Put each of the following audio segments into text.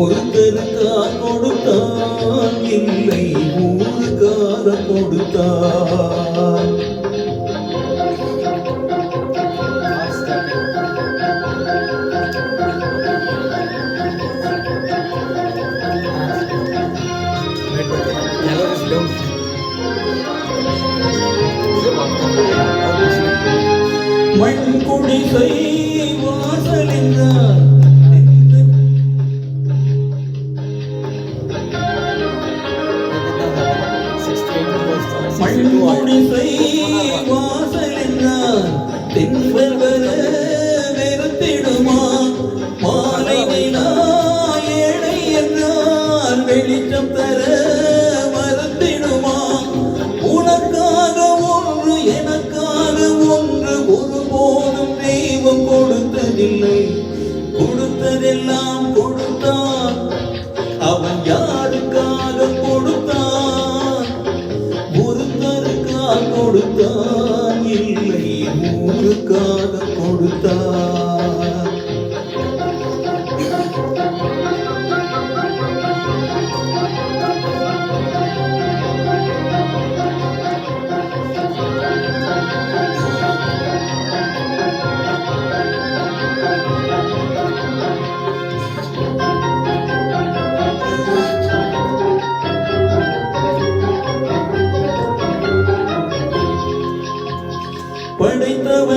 ஒருத்தருக்கா கொடுத்தான் இல்லை ஊருக்கார கொடுத்தான். மண் குடிசை வெளிச்சம் தர மறந்திடுமா? உனக்காக ஒன்று எனக்காக ஒன்று ஒருபோதும் தெய்வம் கொடுத்ததில்லை. கொடுத்ததெல்லாம் கொடு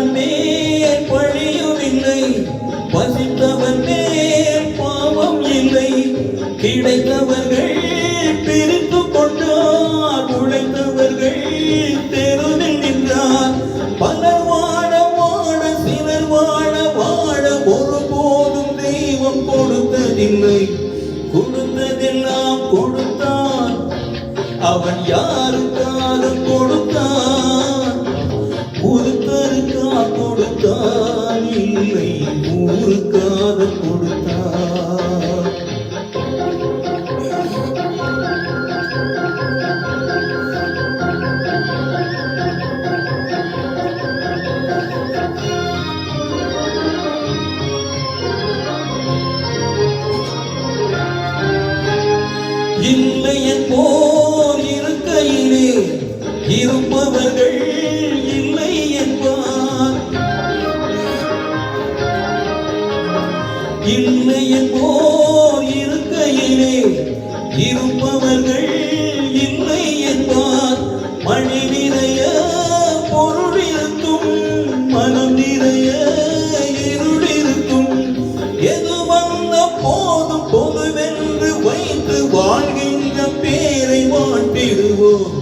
படைத்தவன் மேல் பழியும் இல்லை. பசித்தவன் மேல் பாவம் இல்லை. கிடைத்தவர்கள் பிரித்து கொண்டார். உழைத்தவர்கள் தெருவில் நின்றார். பலர் வாழ வாழ சிலர் வாழ வாழ ஒருபோதும் தெய்வம் கொடுத்ததில்லை. கொடுத்ததெல்லாம் கொடுத்தான். அவன் யார் கொடுத்தான் இல்லை என்போர் இருக்கையிலே இருப்பவர்கள் இல்லை போர் இருக்கையிலே இருப்பவர்கள் இல்லை என்பார். மழை நிறைய பொருள் இருக்கும் மனம் நிறைய இருள் இருக்கும். எது வந்த போதும் பொதுவென்று வைத்து வாழ்கின்ற பேரை மாட்டிடுவோம்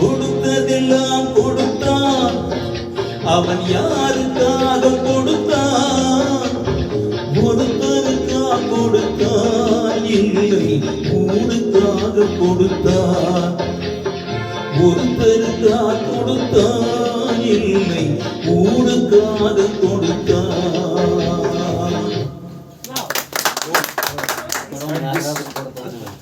கொடுத்ததெல்லாம் கொடுத்தான். அவன் யாருக்காக கொடுத்த உனக்காக ஊருக்காக கொடுத்தான் ஒருத்தருக்காக கொடுத்தான் இல்லை ஊ